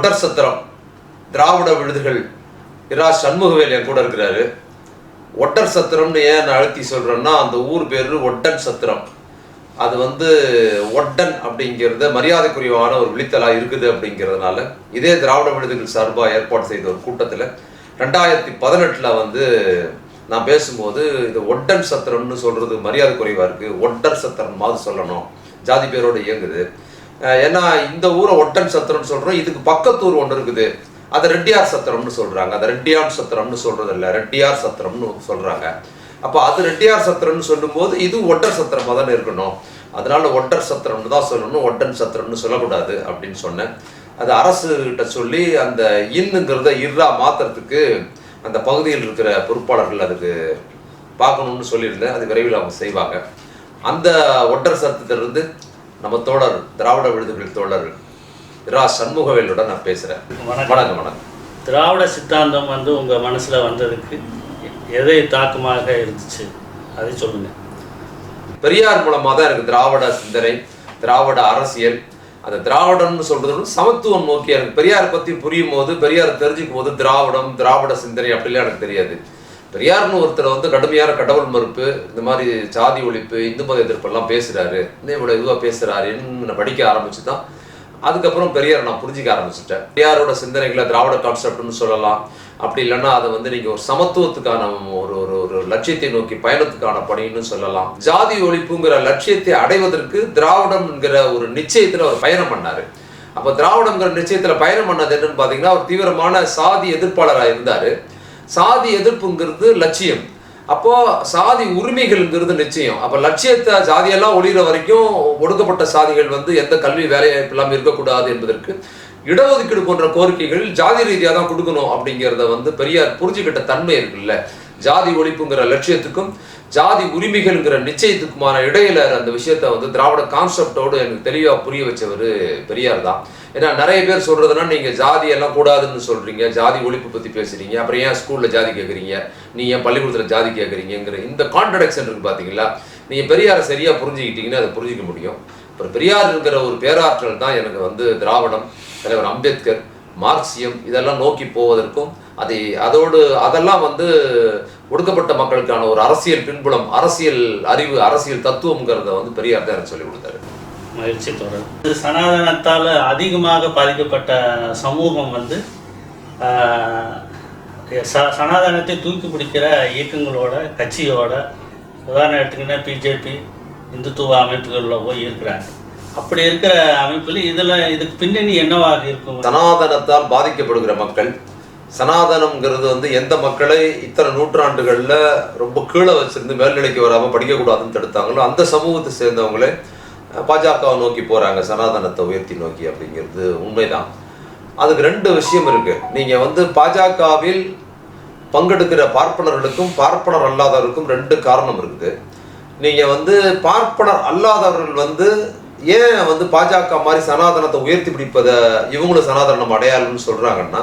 ஒட்டர் சத்திரம் திராவிட விடுதிகள் இரா சண்முகவேல் என் கூட இருக்கிறாரு. ஒட்டர் சத்திரம்னு ஏன் நான் அழுத்தி சொல்கிறேன்னா அந்த ஊர் பேர் ஒட்டன் சத்திரம். அது வந்து ஒட்டன் அப்படிங்கிறது மரியாதைக்குரியவான ஒரு விழித்தலாக இருக்குது அப்படிங்கிறதுனால இதே திராவிட விடுதிகள் சார்பாக ஏற்பாடு செய்த ஒரு கூட்டத்தில் ரெண்டாயிரத்தி பதினெட்டில் வந்து நான் பேசும்போது இது ஒட்டன் சத்திரம்னு சொல்கிறது மரியாதை குறைவாக இருக்குது ஒட்டர் சத்திரம் மாதிரி சொல்லணும். ஜாதி பேரோடு இயங்குது. ஏன்னா இந்த ஊரை ஒட்டன் சத்திரம்னு சொல்கிறோம் இதுக்கு பக்கத்தூர் ஒன்று இருக்குது. அதை ரெட்டியார் சத்திரம்னு சொல்கிறாங்க அதை ரெட்டியார் சத்திரம்னு சொல்கிறது இல்லை ரெட்டியார் சத்திரம்னு சொல்கிறாங்க அப்போ அது ரெட்டியார் சத்திரம்னு சொல்லும்போது இது ஒட்டர் சத்திரமாக தானே இருக்கணும். அதனால ஒட்டர் சத்திரம்னு தான் சொல்லணும். ஒட்டன் சத்திரம்னு சொல்லக்கூடாது அப்படின்னு சொன்னேன். அது அரசு கிட்ட சொல்லி அந்த இன்னுங்கிறத இர்ரா மாத்துறதுக்கு அந்த பகுதியில் இருக்கிற பொறுப்பாளர்கள் அதுக்கு பார்க்கணும்னு சொல்லியிருந்தேன். அது விரைவில் அவங்க செய்வாங்க. அந்த ஒட்டர் சத்திரத்திலிருந்து நம்ம தோழர் திராவிட விடுதல் தோழர் இரா சண்முகவேலுடன் நான் பேசுறேன். வணக்கம். வணக்கம் திராவிட சித்தாந்தம் வந்து உங்கள் மனசில் வந்ததுக்கு எதை தாக்கமாக இருந்துச்சு? அதை சொல்லுங்கள் பெரியார் மூலமாக தான் எனக்கு திராவிட சிந்தனை திராவிட அரசியல். அந்த திராவிடம்னு சொல்றது வந்து சமத்துவம் நோக்கி எனக்கு பெரியார் பத்தி புரியும் போது பெரியார் தெரிஞ்சுக்கும் போது திராவிடம் திராவிட சிந்தனை அப்படிலாம் எனக்கு தெரியாது. பெரியார்னு ஒருத்தர் வந்து கடுமையான கடவுள் மறுப்பு இந்த மாதிரி சாதி ஒழிப்பு இந்து மத எதிர்ப்பெல்லாம் பேசுறாரு. இன்னும் இவ்வளவு இதுவாக பேசுறாரு என்ன படிக்க ஆரம்பிச்சு தான் அதுக்கப்புறம் பெரியார் நான் புரிஞ்சிக்க ஆரம்பிச்சிட்டேன். பெரியாரோட சிந்தனைகளை திராவிட கான்செப்ட்னு சொல்லலாம். அப்படி இல்லைன்னா அதை வந்து நீங்கள் ஒரு சமத்துவத்துக்கான ஒரு ஒரு ஒரு லட்சியத்தை நோக்கி பயணத்துக்கான பணின்னு சொல்லலாம். ஜாதி ஒழிப்புங்கிற லட்சியத்தை அடைவதற்கு திராவிடம் என்கிற ஒரு நிச்சயத்தில் அவர் பயணம் பண்ணார். அப்போ திராவிடம்ங்கிற நிச்சயத்தில் பயணம் பண்ணது என்னன்னு பார்த்தீங்கன்னா அவர் தீவிரமான சாதி எதிர்ப்பாளராக இருந்தார். சாதி எதிர்ப்புங்கிறது லட்சியம். அப்போ சாதி உரிமைகள்ங்கிறது நிச்சயம். அப்போ லட்சியத்தை சாதியெல்லாம் ஒளிகிற வரைக்கும் ஒடுக்கப்பட்ட சாதிகள் வந்து எந்த கல்வி வேலைவாய்ப்பு இல்லாமல் இருக்கக்கூடாது என்பதற்கு இடஒதுக்கீடு போன்ற கோரிக்கைகள் ஜாதி ரீதியாக தான் கொடுக்கணும் அப்படிங்கிறத வந்து பெரியார் புரிஞ்சுக்கிட்ட தன்மை இருக்குல்ல. ஜாதி ஒழிப்புங்கிற லட்சியத்துக்கும் ஜாதி உரிமைகள்ங்கிற நிச்சயத்துக்குமான இடையில அந்த விஷயத்த வந்து திராவிட கான்செப்டோடு எனக்கு தெளிவா புரிய வச்சவர் பெரியார் தான். ஏன்னா நிறைய பேர் சொல்றதுன்னா நீங்க ஜாதி எல்லாம் கூடாதுன்னு சொல்றீங்க ஜாதி ஒழிப்பு பத்தி பேசுறீங்க அப்புறம் ஏன் ஸ்கூல்ல ஜாதி கேட்குறீங்க நீ ஏன் பள்ளிக்கூடத்துல ஜாதி கேட்குறீங்கிற இந்த கான்ட்ரடக்ஷன் இருக்கு பாத்தீங்களா? நீங்க பெரியாரை சரியா புரிஞ்சுக்கிட்டீங்கன்னா அதை புரிஞ்சுக்க முடியும். அப்புறம் பெரியார் இருக்கிற ஒரு பேராற்றல் தான் எனக்கு வந்து திராவிடம் தலைவர் அம்பேத்கர் மார்க்சியம் இதெல்லாம் நோக்கி போவதற்கும் அதை அதோடு அதெல்லாம் வந்து ஒடுக்கப்பட்ட மக்களுக்கான ஒரு அரசியல் பின்புலம் அரசியல் அறிவு அரசியல் தத்துவம்ங்கிறத வந்து பெரியார் தான் சொல்லி கொடுத்தாரு. முயற்சி தொடர். இது சனாதனத்தால் அதிகமாக பாதிக்கப்பட்ட சமூகம் வந்து ச சனாதனத்தை தூக்கி பிடிக்கிற இயக்கங்களோட கட்சியோட உதாரணம் எடுத்துக்கிட்டா பிஜேபி இந்துத்துவ அமைப்புகளில் போய் இருக்கிறாங்க. அப்படி இருக்கிற அமைப்பில் இதில் இதுக்கு பின்னணி என்னவாக இருக்கும்? சனாதனத்தால் பாதிக்கப்படுகிற மக்கள் சனாதனம்ங்கிறது வந்து எந்த மக்களை இத்தனை நூற்றாண்டுகளில் ரொம்ப கீழே வச்சிருந்து மேல்நிலைக்கு வராமல் படிக்கக்கூடாதுன்னு தடுத்தாங்களோ அந்த சமூகத்தை சேர்ந்தவங்களே பாஜகவை நோக்கி போகிறாங்க சனாதனத்தை உயர்த்தி நோக்கி அப்படிங்கிறது உண்மைதான். அதுக்கு ரெண்டு விஷயம் இருக்குது நீங்கள் வந்து பாஜகவில் பங்கெடுக்கிற பார்ப்பனர்களுக்கும் பார்ப்பனர் அல்லாதவருக்கும் ரெண்டு காரணம் இருக்குது. நீங்கள் வந்து பார்ப்பனர் அல்லாதவர்கள் வந்து ஏன் வந்து பாஜக மாதிரி சனாதனத்தை உயர்த்தி பிடிப்பதை இவங்களும் சனாதனம் அடையாளம்னு சொல்கிறாங்கன்னா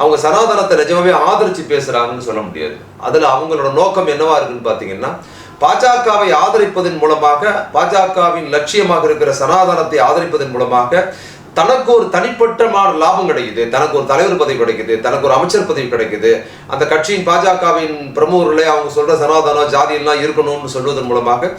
அவங்க சனாதனத்தை நிஜமாவே ஆதரிச்சு பேசுகிறாங்கன்னு சொல்ல முடியாது. அதில் அவங்களோட நோக்கம் என்னவா இருக்குன்னு பார்த்தீங்கன்னா பாஜகவை ஆதரிப்பதன் மூலமாக பாஜகவின் லட்சியமாக இருக்கிற சனாதனத்தை ஆதரிப்பதன் மூலமாக தனக்கு ஒரு தனிப்பட்டமான லாபம் கிடைக்குது தனக்கு ஒரு தலைவர் பதவி கிடைக்குது தனக்கு ஒரு அமைச்சர் பதவி கிடைக்குது. அந்த கட்சியின் பாஜகவின் பிரமுகர்களே அவங்க சொல்ற சனாதனம் ஜாதி எல்லாம் இருக்கணும்னு சொல்வதன் மூலமாக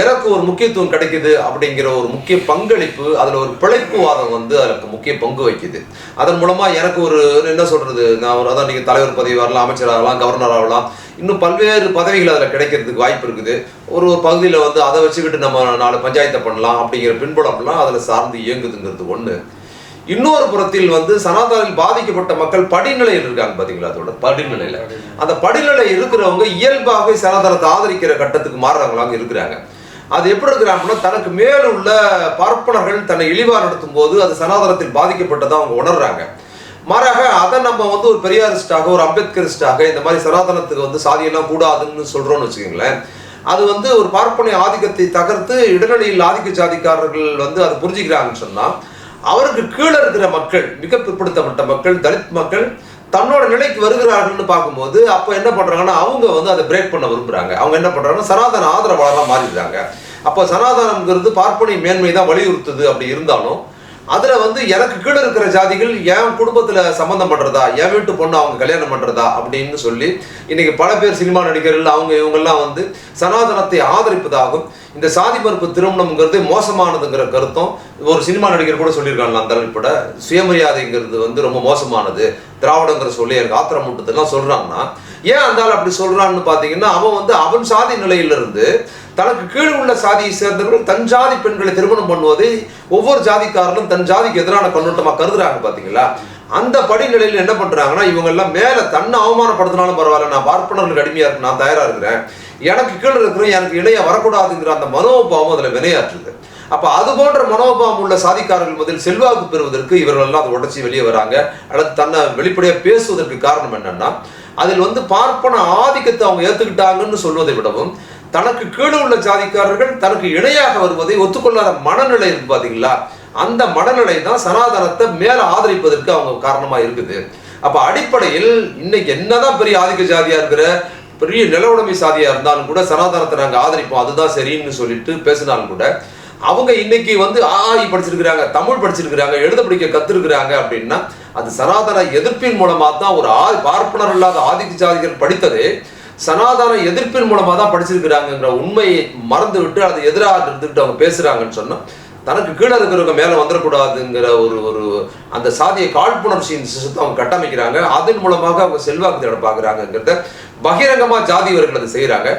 எனக்கு ஒரு முக்கியத்துவம் கிடைக்குது அப்படிங்கிற ஒரு முக்கிய பங்களிப்பு அதில் ஒரு பிழைப்புவாதம் வந்து அதற்கு முக்கிய பங்கு வகிக்குது. அதன் மூலமாக எனக்கு ஒரு என்ன சொல்கிறது நான் ஒரு அதான் நீங்கள் தலைவர் பதவி வரலாம் அமைச்சர் ஆகலாம் கவர்னர் ஆகலாம் இன்னும் பல்வேறு பதவிகள் அதில் கிடைக்கிறதுக்கு வாய்ப்பு இருக்குது. ஒரு ஒரு பகுதியில் வந்து அதை வச்சுக்கிட்டு நம்ம நாலு பஞ்சாயத்தை பண்ணலாம் அப்படிங்கிற பின்புலம்லாம் அதில் சார்ந்து இயங்குதுங்கிறது ஒன்று இன்னொரு புறத்தில் வந்து சனாதனில் பாதிக்கப்பட்ட மக்கள் படிநிலையில் இருக்காங்க பாத்தீங்களா அதோட படிநிலையில. அந்த படிநிலை இருக்கிறவங்க இயல்பாகவே சனாதனத்தை ஆதரிக்கிற கட்டத்துக்கு மாறுறவங்களாக இருக்கிறாங்க. அது எப்படி இருக்கிறாங்கன்னா தனக்கு மேல் உள்ள பார்ப்பனர்கள் தன்னை இழிவா நடத்தும் போது அது சனாதனத்தில் பாதிக்கப்பட்டதாக அவங்க உணர்றாங்க. மாறாக அதை நம்ம வந்து ஒரு பெரியாரிஸ்டாக ஒரு அம்பேத்கரிஸ்டாக இந்த மாதிரி சனாதனத்துக்கு வந்து சாதியெல்லாம் கூடாதுன்னு சொல்றோம்னு வச்சுக்கோங்களேன். அது வந்து ஒரு பார்ப்பனை ஆதிக்கத்தை தகர்த்து இடநிலையில் ஆதிக்க ஜாதிக்காரர்கள் வந்து அதை புரிஞ்சுக்கிறாங்கன்னு சொன்னா அவருக்கு கீழே இருக்கிற மக்கள் மிக பிற்படுத்தப்பட்ட மக்கள் தலித் மக்கள் தன்னோட நிலைக்கு வருகிறார்கள்னு பார்க்கும்போது அப்போ என்ன பண்ணுறாங்கன்னா அவங்க வந்து அதை பிரேக் பண்ண விரும்புகிறாங்க அவங்க என்ன பண்ணுறாங்கன்னா சனாதன ஆதரவாளராக மாறிடுறாங்க. அப்போ சனாதனம்ங்கிறது பார்ப்பனை மேன்மை தான் வலியுறுத்துது அப்படி இருந்தாலும் அதில் வந்து எனக்கு கீழே இருக்கிற ஜாதிகள் என் குடும்பத்தில் சம்மந்தம் பண்ணுறதா என் வீட்டு பொண்ணு அவங்க கல்யாணம் பண்ணுறதா அப்படின்னு சொல்லி இன்றைக்கி பல பேர் சினிமா நடிகர்கள் அவங்க இவங்கெல்லாம் வந்து சனாதனத்தை ஆதரிப்பதாகவும் இந்த சாதி பருப்பு திருமணம்ங்கிறது மோசமானதுங்கிற கருத்தும் ஒரு சினிமா நடிகர் கூட சொல்லியிருக்காங்க அந்த தலைப்பட சுயமரியாதைங்கிறது வந்து ரொம்ப மோசமானது. திராவிடங்கிற சொல்லி எனக்கு ஆத்திரம் மூட்டதெல்லாம் சொல்கிறாங்கன்னா ஏன் அந்த ஆள் அப்படி சொல்கிறான்னு பார்த்தீங்கன்னா அவன் வந்து அவன் சாதி நிலையிலிருந்து தனக்கு கீழ் உள்ள சாதியை சேர்ந்தவர்கள் தன் ஜாதி பெண்களை திருமணம் பண்ணுவதை ஒவ்வொரு ஜாதிக்காரரும் தன் ஜாதிக்கு எதிரான கண்ணோட்டமாக கருதுறாங்க பார்த்தீங்களா அந்த படிநிலையில் என்ன பண்ணுறாங்கன்னா இவங்கெல்லாம் மேலே தன்னை அவமானப்படுத்தினாலும் பரவாயில்ல. நான் பார்ப்பனர்களுக்கு அடிமையாக இருக்கு நான் தயாராக இருக்கிறேன். எனக்கு கீழே இருக்கிறோம் எனக்கு இளைய வரக்கூடாதுங்கிற அந்த மனோபாவம் அதில் வினையாற்றுது. அப்போ அது போன்ற மனோபாவம் உள்ள சாதிக்காரர்கள் முதல் செல்வாக்கு பெறுவதற்கு இவர்கள் எல்லாம் அதை உடச்சி வெளியே வராங்க. அல்லது தன்னை வெளிப்படையாக பேசுவதற்கு காரணம் என்னன்னா அதில் வந்து பார்ப்பன ஆதிக்கத்தை அவங்க ஏற்றுக்கிட்டாங்கன்னு சொல்வதை விடவும் தனக்கு கீழே உள்ள ஜாதிக்காரர்கள் தனக்கு இணையாக வருவதை ஒத்துக்கொள்ளாத மனநிலை இருக்கு பார்த்தீங்களா அந்த மனநிலை தான் சனாதனத்தை மேல ஆதரிப்பதற்கு அவங்க காரணமா இருக்குது. அப்ப அடிப்படையில் இன்னைக்கு என்னதான் பெரிய ஆதிக்க ஜாதியா இருக்கிற பெரிய நில உடைமை சாதியா இருந்தாலும் கூட சனாதனத்தை நாங்க ஆதரிப்போம். அதுதான் சரின்னு சொல்லிட்டு பேசினாலும் கூட அவங்க இன்னைக்கு வந்து ஆஇ படிச்சிருக்கிறாங்க தமிழ் படிச்சிருக்கிறாங்க எழுத படிக்க கத்திருக்கிறாங்க அப்படின்னா அது சனாதன எதிர்ப்பின் மூலமா தான் ஒரு ஆ பார்ப்பனர் இல்லாத ஆதிக்க ஜாதிகள் படித்தது சனாதன எதிர்ப்பின் மூலமா தான் படிச்சிருக்கிறாங்கங்கிற உண்மையை மறந்து விட்டு அது எதிராக இருந்துக்கிட்டு அவங்க பேசுறாங்கன்னு சொன்னா தனக்கு கீழே இருக்கிறவங்க மேல வந்துடக்கூடாதுங்கிற ஒரு ஒரு அந்த சாதிய காழ்ப்புணர்ச்சியின் சிஸ்டத்தை அவங்க கட்டமைக்கிறாங்க. அதன் மூலமாக அவங்க செல்வாக்கு தேட பாக்குறாங்கிறத பகிரங்கமா ஜாதி இவர்கள் அதை செய்கிறாங்க.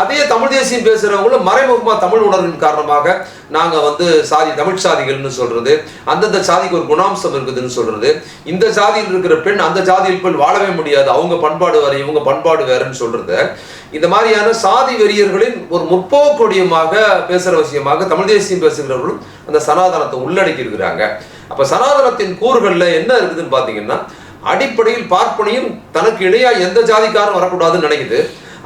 அதே தமிழ் தேசியம் பேசுறவங்களும் மறைமுகமா தமிழ் உணர்வின் காரணமாக நாங்க வந்து சாதி தமிழ் சாதிகள்னு சொல்றது அந்தந்த சாதிக்கு ஒரு குணாம்சம் இருக்குதுன்னு சொல்றது. இந்த சாதியில் இருக்கிற பெண் அந்த சாதியில் பெண் வாழவே முடியாது. அவங்க பண்பாடு வேற இவங்க பண்பாடு வேறன்னு சொல்றது. இந்த மாதிரியான சாதி வெறியர்களின் ஒரு முற்போக்கொடியமாக பேசுற விஷயமாக தமிழ் தேசியம் பேசுகிறவர்களும் அந்த சனாதனத்தை உள்ளடக்கி இருக்கிறாங்க அப்ப சனாதனத்தின் கூறுகள்ல என்ன இருக்குதுன்னு பாத்தீங்கன்னா அடிப்படையில் பார்ப்பனையும் தனக்கு இடையாக எந்த ஜாதிக்காரும் வரக்கூடாதுன்னு நினைக்குது.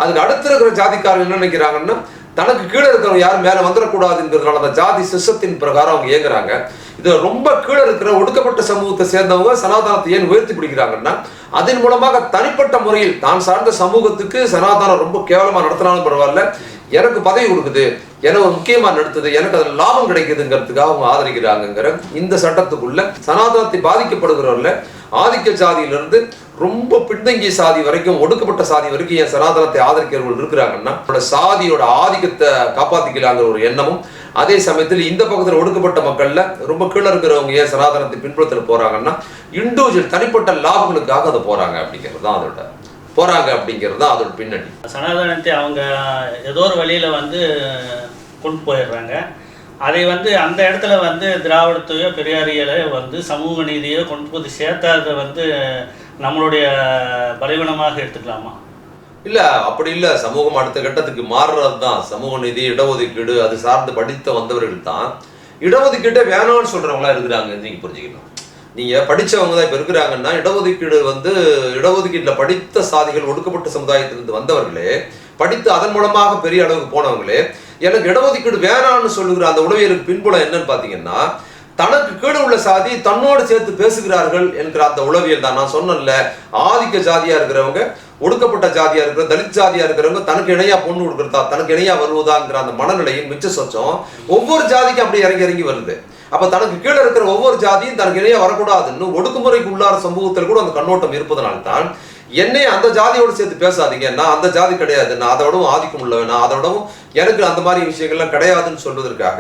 அதுக்கு அடுத்து இருக்கிற ஜாதிக்காரங்க என்ன நினைக்கிறாங்கன்னா தனக்கு கீழே இருக்கிறவங்க யாரும் மேலே வந்துடக்கூடாதுங்கிறதுனால அந்த ஜாதி சிஸ்டத்தின் பிரகாரம் அவங்க இயங்குறாங்க. இது ரொம்ப கீழே இருக்கிற ஒடுக்கப்பட்ட சமூகத்தை சேர்ந்தவங்க சனாதனத்தை ஏன் உயர்த்தி பிடிக்கிறாங்கன்னா அதன் மூலமாக தனிப்பட்ட முறையில் தான் சார்ந்த சமூகத்துக்கு சனாதனம் ரொம்ப கேவலமாக நடத்தினாலும் பரவாயில்ல. எனக்கு பதவி கொடுக்குது எனக்கு ஒரு முக்கியமா நடத்துது எனக்கு அதில் லாபம் கிடைக்குதுங்கிறதுக்காக அவங்க ஆதரிக்கிறாங்கங்கிற இந்த சட்டத்துக்குள்ள சனாதனத்தை பாதிக்கப்படுகிறவர்ல ஆதிக்க சாதியிலிருந்து ரொம்ப பின்தங்கிய சாதி வரைக்கும் ஒடுக்கப்பட்ட சாதி வரைக்கும் என் சனாதனத்தை ஆதரிக்கிறவர்கள் இருக்கிறாங்கன்னா சாதியோட ஆதிக்கத்தை காப்பாத்திக்கலாங்கிற ஒரு எண்ணமும் அதே சமயத்தில் இந்த பக்கத்தில் ஒடுக்கப்பட்ட மக்கள்ல ரொம்ப கீழே இருக்கிறவங்க ஏன் சனாதனத்தை பின்புறத்தில் போறாங்கன்னா இண்டிவிஜுவல் தனிப்பட்ட லாபங்களுக்காக அதை போறாங்க அப்படிங்கிறது தான் அதோட போறாங்க அப்படிங்கிறது தான் அதோட பின்னணி. சனாதனத்தை அவங்க ஏதோ ஒரு வழியில வந்து கொண்டு போயிடுறாங்க. அதை வந்து அந்த இடத்துல வந்து திராவிடத்தையோ பெரியாரியலையோ வந்து சமூக நீதியோ கொண்டு போய் சேர்த்தாத வந்து நம்மளுடைய பலவீனமாக எடுத்துக்கலாமா? இல்ல அப்படி இல்ல. சமூகம் அடுத்த கட்டத்துக்கு மாறுறது தான் சமூக நீதி இடஒதுக்கீடு அது சார்ந்து படித்த வந்தவர்கள் தான். இடஒதுக்கீட்டே வேணாம்னு சொல்றவங்களா இருக்கிறாங்க நீங்க புரிஞ்சுக்கணும். நீங்கள் படித்தவங்க தான் இப்போ இருக்கிறாங்கன்னா இடஒதுக்கீடு வந்து இடஒதுக்கீட்டில் படித்த சாதிகள் ஒடுக்கப்பட்ட சமுதாயத்திலிருந்து வந்தவர்களே படித்து அதன் மூலமாக பெரிய அளவுக்கு போனவங்களே எனக்கு இடஒதுக்கீடு வேணாம்னு சொல்லுகிற அந்த உளவியலுக்கு பின்புலம் என்னன்னு பார்த்தீங்கன்னா தனக்கு கீழே உள்ள சாதி தன்னோடு சேர்த்து பேசுகிறார்கள் என்கிற அந்த உளவியல் தான். நான் சொன்னேன்ல ஆதிக்க ஜாதியா இருக்கிறவங்க ஒடுக்கப்பட்ட ஜாதியா இருக்கிற தலித் ஜாதியா இருக்கிறவங்க தனக்கு இணையா பொண்ணு கொடுக்குறதா தனக்கு இணையா வருவதாங்கிற அந்த மனநிலையின் மிச்ச சொச்சம் ஒவ்வொரு ஜாதிக்கும் அப்படி இறங்கி இறங்கி வருது. அப்ப தனக்கு கீழே இருக்கிற ஒவ்வொரு ஜாதியும் தனக்கு இணையா வரக்கூடாதுன்னு ஒடுக்குமுறைக்கு உள்ளார சமூகத்தில் கூட அந்த கண்ணோட்டம் இருப்பதனால்தான் என்னை அந்த ஜாதியோடு சேர்த்து பேசாதீங்க. நான் அந்த ஜாதி கிடையாது நான் அதோடவும் ஆதிக்கம் உள்ளவன் நான் அதோடவும் எனக்கு அந்த மாதிரி விஷயங்கள்லாம் கிடையாதுன்னு சொல்வதற்காக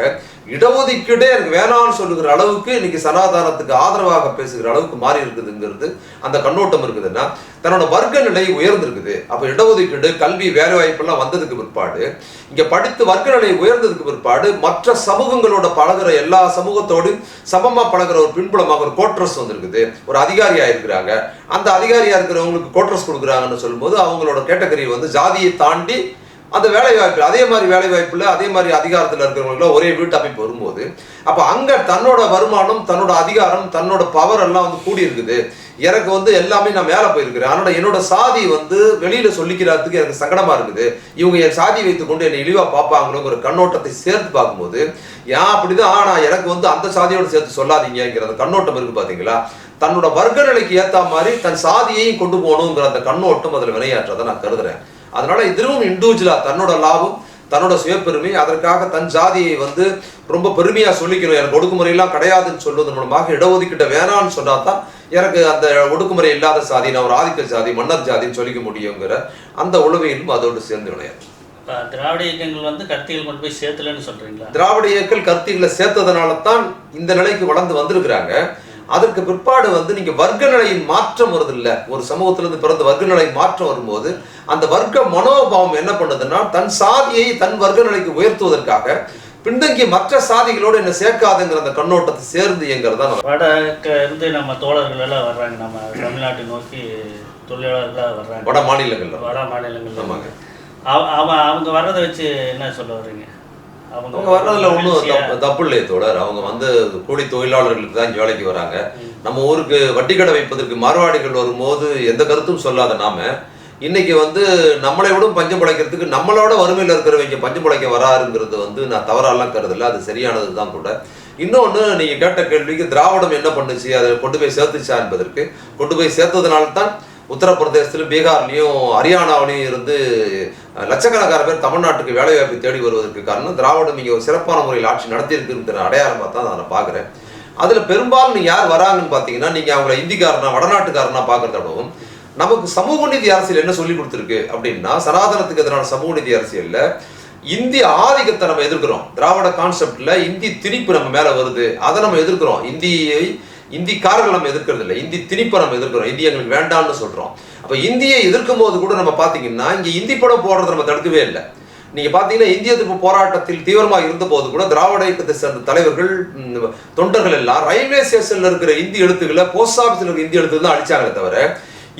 இடஒதுக்கீடே எனக்கு வேணாம்னு சொல்லுகிற அளவுக்கு இன்னைக்கு சனாதானத்துக்கு ஆதரவாக பேசுகிற அளவுக்கு மாறி இருக்குதுங்கிறது அந்த கண்ணோட்டம் இருக்குதுன்னா தன்னோட வர்க்க நிலை உயர்ந்திருக்குது. அப்போ இடஒதுக்கீடு கல்வி வேலை வாய்ப்பெல்லாம் வந்ததுக்கு பிற்பாடு இங்க படித்து வர்க்க நிலை உயர்ந்ததுக்கு பிற்பாடு மற்ற சமூகங்களோட பழகுற எல்லா சமூகத்தோடும் சமமா பழகுற ஒரு பின்புலமாக ஒரு கோட்ரஸ் வந்திருக்குது. ஒரு அதிகாரியா இருக்கிறாங்க. அந்த அதிகாரியா இருக்கிறவங்களுக்கு கோட்ரஸ் கொடுக்குறாங்கன்னு சொல்லும்போது அவங்களோட கேட்டகரி வந்து ஜாதியை தாண்டி அந்த வேலை வாய்ப்பு அதே மாதிரி வேலை வாய்ப்பில் அதே மாதிரி அதிகாரத்தில் இருக்கிறவங்களுக்குலாம் ஒரே வீட்டு அமைப்பு வரும்போது அப்போ அங்கே தன்னோட வருமானம் தன்னோட அதிகாரம் தன்னோட பவர் எல்லாம் வந்து கூடி இருக்குது எனக்கு வந்து எல்லாமே நான் மேலே போயிருக்கிறேன். அதனால என்னோட சாதி வந்து வெளியில் சொல்லிக்கிறதுக்கு எனக்கு சங்கடமா இருக்குது. இவங்க என் சாதி வைத்துக்கொண்டு என்னை இழிவாக பார்ப்பாங்களோங்கிற கண்ணோட்டத்தை சேர்த்து பார்க்கும்போது ஏன் அப்படிதான்? ஆனால் எனக்கு வந்து அந்த சாதியோடு சேர்த்து சொல்லாதீங்கிற அந்த கண்ணோட்டம் இருக்கு பார்த்தீங்களா தன்னோட வர்க்க நிலைக்கு ஏற்ற மாதிரி தன் சாதியையும் கொண்டு போகணுங்கிற அந்த கண்ணோட்டம் அதில் வினையாற்றதை நான் கருதுறேன். அதனால இதுவும் இண்டிவிஜுவலா தன்னோட லாபம் தன்னோட சுயப்பெருமை அதற்காக தன் ஜாதியை வந்து ரொம்ப பெருமையா சொல்லிக்கணும். எனக்கு ஒடுக்குமுறையெல்லாம் கிடையாதுன்னு சொல்வதன் மூலமாக இடஒதுக்கீட்டை வேணான்னு சொன்னா தான் எனக்கு அந்த ஒடுக்குமுறை இல்லாத சாதி நான் ஒரு ஆதிக்க ஜாதி மன்னர் ஜாதின்னு சொல்லிக்க முடியுங்கிற அந்த உளவியலும் அதோடு சேர்ந்து விளையாது திராவிட இயக்கங்கள் வந்து கருத்திகள் கொண்டு போய் சேர்த்தலன்னு சொல்றீங்களா? திராவிட இயக்கல் கருத்திகளை சேர்த்ததுனால தான் இந்த நிலைக்கு வளர்ந்து வந்திருக்கிறாங்க. அதற்கு பிற்பாடு வந்து நீங்க வர்க்க நிலையின் மாற்றம் வருது இல்ல ஒரு சமூகத்திலிருந்து பிறந்த வர்க்க நிலை மாற்றம் வரும்போது அந்த வர்க்க மனோபாவம் என்ன பண்ணுதுன்னா தன் சாதியை தன் வர்க்க நிலைக்கு உயர்த்துவதற்காக பின்தங்கிய மற்ற சாதிகளோடு என்ன சேர்க்காதுங்கிற அந்த கண்ணோட்டத்தை சேர்ந்து இயங்கிறது தான் வடக்க இருந்து நம்ம தோழர்கள் எல்லாம் வர்றாங்க. நம்ம தமிழ்நாட்டை நோக்கி தொழிலாளர்களாக வர்றாங்க. வட மாநிலங்கள்ல. வட மாநிலங்கள்ல. ஆமாங்க. அவங்க வர்றதை வச்சு என்ன சொல்ல வர்றீங்க? அவங்க வர்றதுல ஒன்றும் தப்பு தப்பு இல்லையே தோழர். அவங்க வந்து கூலி தொழிலாளர்களுக்கு தான் வேலைக்கு வராங்க. நம்ம ஊருக்கு வட்டி கடை வைப்பதற்கு மார்வாடிகள் வரும்போது எந்த கருத்தும் சொல்லாத நாம இன்னைக்கு வந்து நம்மளை விட பஞ்சம் பிழைக்கிறதுக்கு நம்மளோட வறுமையில் இருக்கிறவங்க பஞ்சம் பிழைக்க வராருங்கிறது வந்து நான் தவறாலாம் கருதல. அது சரியானது தான் கூட. இன்னொன்று நீங்க கேட்ட கேள்விக்கு திராவிடம் என்ன பண்ணுச்சு? அதை கொண்டு போய் சேர்த்துச்சா என்பதற்கு கொண்டு போய் சேர்த்ததுனால தான் உத்தரப்பிரதேசத்திலும் பீகார்லேயும் ஹரியானாவிலையும் இருந்து லட்சக்கணக்கான பேர் தமிழ்நாட்டுக்கு வேலைவாய்ப்பு தேடி வருவதற்கு காரணம் திராவிடம் இங்கே ஒரு சிறப்பான முறையில் ஆட்சி நடத்தியிருக்குங்கிற அடையாளமாக தான் நான் பார்க்குறேன். அதில் பெரும்பாலும் நீங்கள் யார் வராங்கன்னு பார்த்தீங்கன்னா நீங்கள் அவங்கள இந்திக்காரனா வடநாட்டுக்காரனா பார்க்குறதோடவும் நமக்கு சமூக நீதி அரசியல் என்ன சொல்லி கொடுத்துருக்கு அப்படின்னா சனாதனத்துக்கு எதிரான சமூக நீதி அரசியலில் இந்திய ஆதிக்கத்தை நம்ம எதிர்க்கிறோம். திராவிட கான்செப்டில் இந்தி திணிப்பு நம்ம மேலே வருது. அதை நம்ம எதிர்க்கிறோம். இந்தியை இந்திக்காரர்கள் நம்ம எதிர்க்கிறது இல்லை இந்தி திணிப்பை நம்ம எதிர்க்கிறோம். இந்தி எங்களுக்கு வேண்டாம்னு சொல்கிறோம் அப்போ இந்தியை எதிர்க்கும் போது கூட நம்ம பார்த்தீங்கன்னா இங்கே இந்தி படம் போடுறத நம்ம தடுக்கவே இல்லை. நீங்க பாத்தீங்கன்னா இந்திய எதிர்ப்பு போராட்டத்தில் தீவிரமாக இருந்த போது கூட திராவிட இயக்கத்தை சேர்ந்த தலைவர்கள் தொண்டர்கள் எல்லாம் ரயில்வே ஸ்டேஷன்ல இருக்கிற இந்தி எழுத்துக்களை போஸ்ட் ஆபீஸ்ல இருக்கிற இந்தி எழுத்து தான் அடிச்சாங்களே தவிர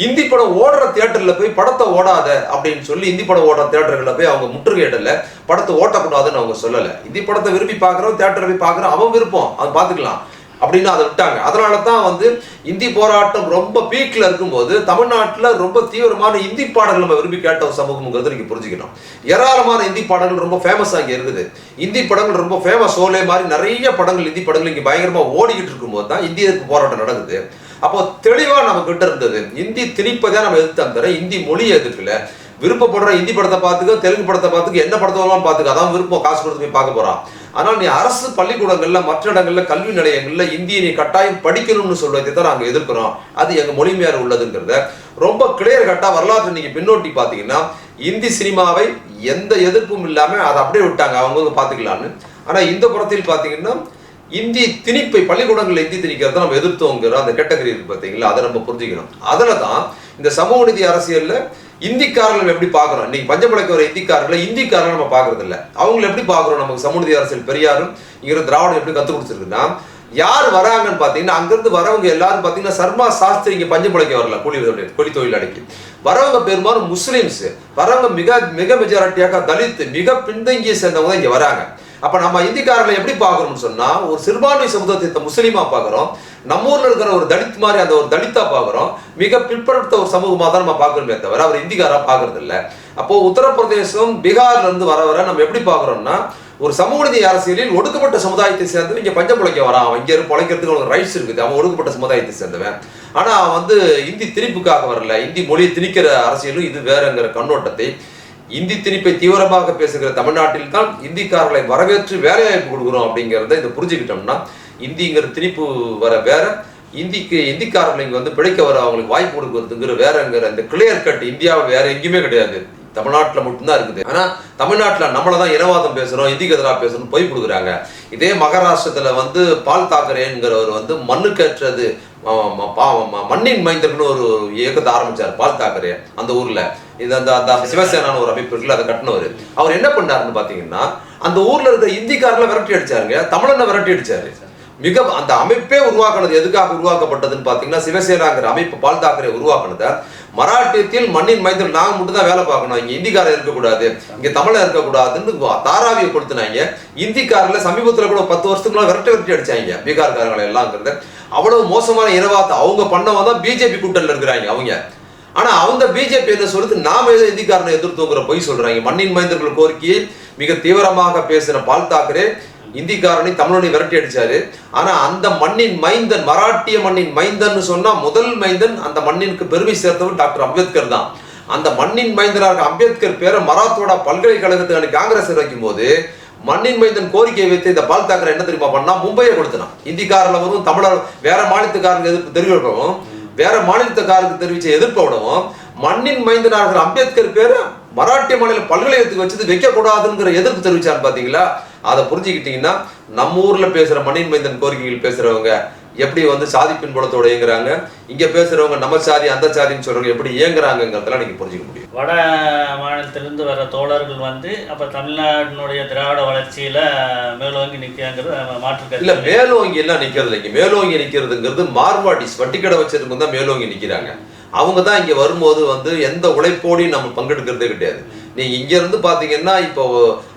இந்தி படம் ஓடுற தியேட்டர்ல போய் படத்தை ஓடாத அப்படின்னு சொல்லி இந்தி படம் ஓடுற தியேட்டர்களில் போய் அவங்க முற்றுகையிடல படத்தை ஓட்டக்கூடாதுன்னு அவங்க சொல்லலை. இந்தி படத்தை விரும்பி பார்க்குறோம் தியேட்டரை போய் பார்க்குறோம். அவன் விருப்பம். அது பார்த்துக்கலாம். அப்படின்னு அதை விட்டாங்க. அதனால தான் வந்து இந்தி போராட்டம் ரொம்ப பீக்கில் இருக்கும்போது தமிழ்நாட்டில் ரொம்ப தீவிரமான இந்தி பாடல்கள் நம்ம விரும்பி கேட்ட ஒரு சமூகம்ங்கிறது நீங்கள் புரிஞ்சுக்கணும். ஏராளமான இந்தி பாடல்கள் ரொம்ப ஃபேமஸ் அங்கே இருக்குது இந்தி படங்கள் ரொம்ப ஃபேமஸ் ஓலே மாதிரி நிறைய படங்கள் இந்தி படங்கள் இங்கே பயங்கரமாக ஓடிக்கிட்டு இருக்கும்போது தான் இந்திய எதிர்ப்பு போராட்டம் நடக்குது. அப்போ தெளிவாக நம்ம கிட்ட இருந்தது இந்தி திணிப்பதை நம்ம எதிர்த்து தர இந்தி மொழியை எதிர்க்கல விருப்பப்படுற இந்தி படத்தை பார்த்துக்க தெலுங்கு படத்தை பார்த்துக்க என்ன படத்தை பார்த்துக்க அதான் விருப்பம் காசு கொடுத்து போய் பார்க்க போகிறான் ஆனால் நீ அரசு பள்ளிக்கூடங்களில் மற்ற இடங்களில் கல்வி நிலையங்களில் இந்தியை நீ கட்டாயம் படிக்கணும்னு சொல்றதை தான் நாங்கள் எதிர்க்கிறோம். அது எங்கள் மொழிமையார் உள்ளதுங்கிறத. ரொம்ப கிளியர் கட்டாக வரலாற்றை நீங்கள் பின்னோட்டி பார்த்தீங்கன்னா இந்தி சினிமாவை எந்த எதிர்ப்பும் இல்லாமல் அதை அப்படியே விட்டாங்க. அவங்க பார்த்துக்கலான்னு ஆனால் இந்த புறத்தில் பார்த்தீங்கன்னா இந்தி திணிப்பை பள்ளிக்கூடங்களில் இந்தி திணிக்கிறத நம்ம எதிர்த்தோங்கிற அந்த கேட்டகரி இருக்கு பார்த்தீங்களா? அதை நம்ம புரிஞ்சுக்கணும் அதில் தான் இந்த சமூக நீதி அரசியலில் இந்திக்காரர்கள் எப்படி பார்க்குறோம்? இன்னைக்கு பஞ்சமலைக்கு வர இந்திக்காரர்களை இந்திக்காரர்கள் நம்ம பார்க்கறது இல்லை அவங்களை எப்படி பார்க்குறோம்? நமக்கு சமூக அரசியல் பெரியாரும் இங்கிற திராவிடம் எப்படி கற்றுக் கொடுத்துருக்குன்னா யார் வராங்கன்னு பார்த்தீங்கன்னா அங்கிருந்து வரவங்க எல்லாரும் பார்த்தீங்கன்னா சர்மா சாஸ்திரி இங்கே பஞ்சமலைக்கு வரல கூலி தொழில் கூலி தொழிலாளிக்கு. வரவங்க பெரும்பாலும் முஸ்லீம்ஸ். வரவங்க மிக மிக மெஜாரிட்டியாக தலித் மிக பின்தங்கிய சேர்ந்தவங்க தான் இங்கே வராங்க. அப்போ நம்ம இந்திக்காரர்களை எப்படி பார்க்குறோம்னு சொன்னால் ஒரு சிறுபான்மை சமுதாயத்தை முஸ்லீமாக பார்க்குறோம். நம்ம ஊர்ல இருக்கிற ஒரு தலித் மாதிரி அந்த ஒரு தலித்தா பாக்குறோம். மிக பிற்படுத்த ஒரு சமூகமா தான் நம்ம பார்க்கணுமே தவிர அவர் இந்திக்காரா பாக்குறது இல்ல அப்போ உத்தரப்பிரதேசம் பீகார்ல இருந்து வர வர நம்ம எப்படி பாக்குறோம்னா ஒரு சமூக நீதி அரசியலில் ஒடுக்கப்பட்ட சமுதாயத்தை சேர்ந்து இங்க பஞ்சம் பிழைக்க வரான். அவன் பிழைக்கிறதுக்கு அவனுக்கு ரைட்ஸ் இருக்குது. அவன் ஒடுக்கப்பட்ட சமுதாயத்தை சேர்ந்தவன். ஆனா அவன் வந்து இந்தி திணிப்புக்காக வரல. இந்தி மொழியை திணிக்கிற அரசியலும் இது வேறங்கிற கண்ணோட்டத்தை. இந்தி திணிப்பை தீவிரமாக பேசுகிற தமிழ்நாட்டில் தான் இந்திக்காரர்களை வரவேற்று வேலைவாய்ப்பு கொடுக்குறோம் அப்படிங்கிறத இதை புரிஞ்சுக்கிட்டோம்னா இந்திங்கிற திணிப்பு வர வேற இந்திக்கு இந்திக்காரர்கள் இங்கே வந்து பிழைக்க வர அவங்களுக்கு வாய்ப்பு கொடுக்கறதுங்கிற வேறங்கிற அந்த கிளியர் கட் இந்தியாவில் வேற எங்கேயுமே கிடையாது. தமிழ்நாட்டில் மட்டும்தான் இருக்குது. ஆனால் தமிழ்நாட்டில் நம்மளை தான் இனவாதம் பேசுகிறோம் இந்திக்கு எதிராக பேசணும் போய் கொடுக்குறாங்க. இதே மகாராஷ்டிரத்தில் வந்து பால் தாக்கரேங்கிறவர் வந்து மண்ணுக்கேற்றது மண்ணின் மைந்தர்னு ஒரு இயக்கத்தை ஆரம்பிச்சார் பால் தாக்கரே அந்த ஊரில். இது அந்த அந்த சிவசேனான்னு ஒரு அமைப்பு இருக்குல்ல அதை கட்டினவர். அவர் என்ன பண்ணாருன்னு பார்த்தீங்கன்னா அந்த ஊரில் இருக்கிற இந்திக்காரில் விரட்டி அடிச்சாருங்க தமிழனை விரட்டி அடிச்சாரு. மிக அந்த அமைப்பே உருவாக்கினது எதுக்காக உருவாக்கப்பட்டதுன்னு பார்த்தீங்கன்னா சிவசேனாங்கிற அமைப்பு பால் தாக்கரே உருவாக்கினதை. மராட்டியத்தில் மண்ணின் மைந்தர் நாங்கள் மட்டும் தான் வேலை பார்க்கணும். இங்கே இந்திக்காரர் இருக்கக்கூடாது. இங்கே தமிழர் இருக்கக்கூடாதுன்னு தாராவியை கொடுத்துனாங்க இந்திக்காரில் சமீபத்தில் கூட பத்து வருஷத்துக்குள்ள விரட்டி விரட்டி அடிச்சாங்க பீகார்காரங்களை எல்லாம்ங்கிறத அவ்வளவு மோசமான இனவாத்தை அவங்க பண்ணவங்க தான் பிஜேபி கூட்டணியில் இருக்கிறாங்க அவங்க. ஆனா அவங்க பிஜேபி என்ன சொல்றது நாம ஏதோ இந்திக்காரனை எதிர்த்துங்கிற பொய் சொல்றாங்க. மண்ணின் மைந்தர்கள் கோரிக்கையை மிக தீவிரமாக பேசின பால் தாக்கரே இந்திக்காரனை தமிழனை விரட்டி அடிச்சாரு. ஆனா அந்த மண்ணின் மைந்தன் மராட்டிய மண்ணின் மைந்தன் சொன்னா முதல் மைந்தன் அந்த மண்ணிற்கு பெருமை சேர்த்தவர் டாக்டர் அம்பேத்கர் தான். அந்த மண்ணின் மைந்தனாக அம்பேத்கர் பேரை மராத்வாடா பல்கலைக்கழகத்துக்கு காங்கிரஸ் வைக்கும் போது மண்ணின் மைந்தன் கோரிக்கையை வைத்து இந்த பால் தாக்கரே என்ன தெரியுமா பண்ணா? மும்பையை கொடுத்தனான் இந்திக்காரில் வரும் தமிழர் வேற மாநிலத்துக்காரங்க எதிர்ப்பு தெரிவிக்கவும் வேற மாநிலத்துக்காரருக்கு தெரிவிச்ச எதிர்ப்பை விடவும் மண்ணின் மைந்தனார்கள் அம்பேத்கர் பேரை மராட்டிய மாநில பல்கலைக்கழகத்துக்கு வச்சது வைக்கக்கூடாதுங்கிற எதிர்ப்பு தெரிவிச்சார் பாத்தீங்களா? அதை புரிஞ்சுக்கிட்டீங்கன்னா நம்ம ஊர்ல பேசுற மண்ணின் மைந்தன் கோரிக்கைகள் பேசுறவங்க எப்படி வந்து சாதி பின்புலத்தோட இயங்குறாங்க இங்க பேசுறவங்க நம்ம சாதி அந்த சாதின்னு சொல்றவங்க எப்படி இயங்குறாங்கிறதெல்லாம் நீங்க புரிஞ்சுக்க முடியும். வட மாநிலத்திலிருந்து வர தோழர்கள் வந்து அப்போ தமிழ்நாட்டினுடைய திராவிட வளர்ச்சியில் மேலோங்கி நிற்காங்கிறது மாற்று இல்ல மேலோங்கி எல்லாம் நிக்கிறது இல்லைங்க. மேலோங்கி நிக்கிறதுங்கிறது மார்வாடிஸ் வட்டிக்கடை வச்சிருக்கவங்க தான் மேலோங்கி நிக்கிறாங்க. அவங்க தான் இங்க வரும்போது வந்து எந்த உழைப்போடையும் நம்ம பங்கெடுக்கிறதே கிடையாது. நீங்க இங்கேருந்து பாத்தீங்கன்னா இப்போ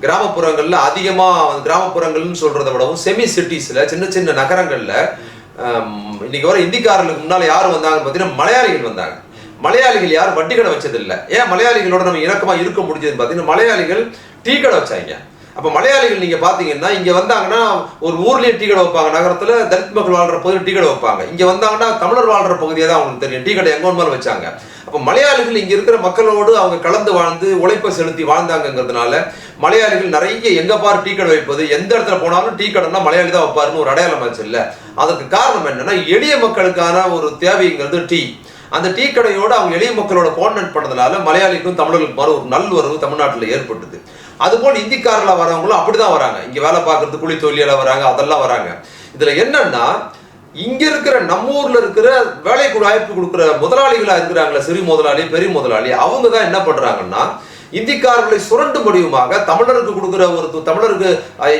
கிராமப்புறங்கள்ல அதிகமா கிராமப்புறங்கள்னு சொல்கிறத விடவும் செமி சிட்டிஸ்ல சின்ன சின்ன நகரங்கள்ல இன்னைக்கு வர இந்திக்காரர்களுக்கு முன்னால யார் வந்தாங்கன்னு பார்த்தீங்கன்னா மலையாளிகள் வந்தாங்க. மலையாளிகள் யாரும் வட்டி கடை வச்சதில்லை. ஏன் மலையாளிகளோட நம்ம இணக்கமா இருக்க முடிஞ்சதுன்னு பார்த்தீங்கன்னா மலையாளிகள் டீ கடை வச்சாங்க. அப்ப மலையாளிகள் நீங்க பாத்தீங்கன்னா இங்க வந்தாங்கன்னா ஒரு ஊர்லயே டீ கடை வைப்பாங்க நகரத்துல தலித் மக்கள் வாழ்ற பகுதியில் டீ கடை வைப்பாங்க. இங்க வந்தாங்கன்னா தமிழர் வாழ்ற பகுதியை தான் அவங்களுக்கு தெரியும். டீ கடை எங்க ஒன்று வச்சாங்க. அப்போ மலையாளிகள் இங்கே இருக்கிற மக்களோடு அவங்க கலந்து வாழ்ந்து உழைப்பை செலுத்தி வாழ்ந்தாங்கங்கிறதுனால மலையாளிகள் நிறைய எங்க பாரு டீ கடை வைப்பது எந்த இடத்துல போனாலும் டீ கடைனா மலையாளி தான் வைப்பாருன்னு ஒரு அடையாளம் ஆச்சு இல்லை. அதற்கு காரணம் என்னன்னா எளிய மக்களுக்கான ஒரு தேவைங்கிறது டீ. அந்த டீ கடையோடு அவங்க எளிய மக்களோட கோஆர்டினேட் பண்ணதுனால மலையாளிக்கும் தமிழர்களுக்கு மறு ஒரு நல்லுறவு தமிழ்நாட்டில் ஏற்பட்டது. அதுபோல் இந்திக்காரில் வரவங்களும் அப்படிதான் வராங்க. இங்கே வேலை பார்க்கறது குழி தொழிலாள வராங்க அதெல்லாம் வராங்க. இதில் என்னன்னா இங்க இருக்கிற நம்ம ஊர்ல இருக்கிற வேலைக்கு வாய்ப்பு கொடுக்குற முதலாளிகளா இருக்கிறாங்களே சிறு முதலாளி பெரிய முதலாளி அவங்க தான் என்ன பண்றாங்கன்னா இந்திக்காரர்களை சுரண்டு முடியுமாக தமிழருக்கு கொடுக்குற ஒரு தமிழருக்கு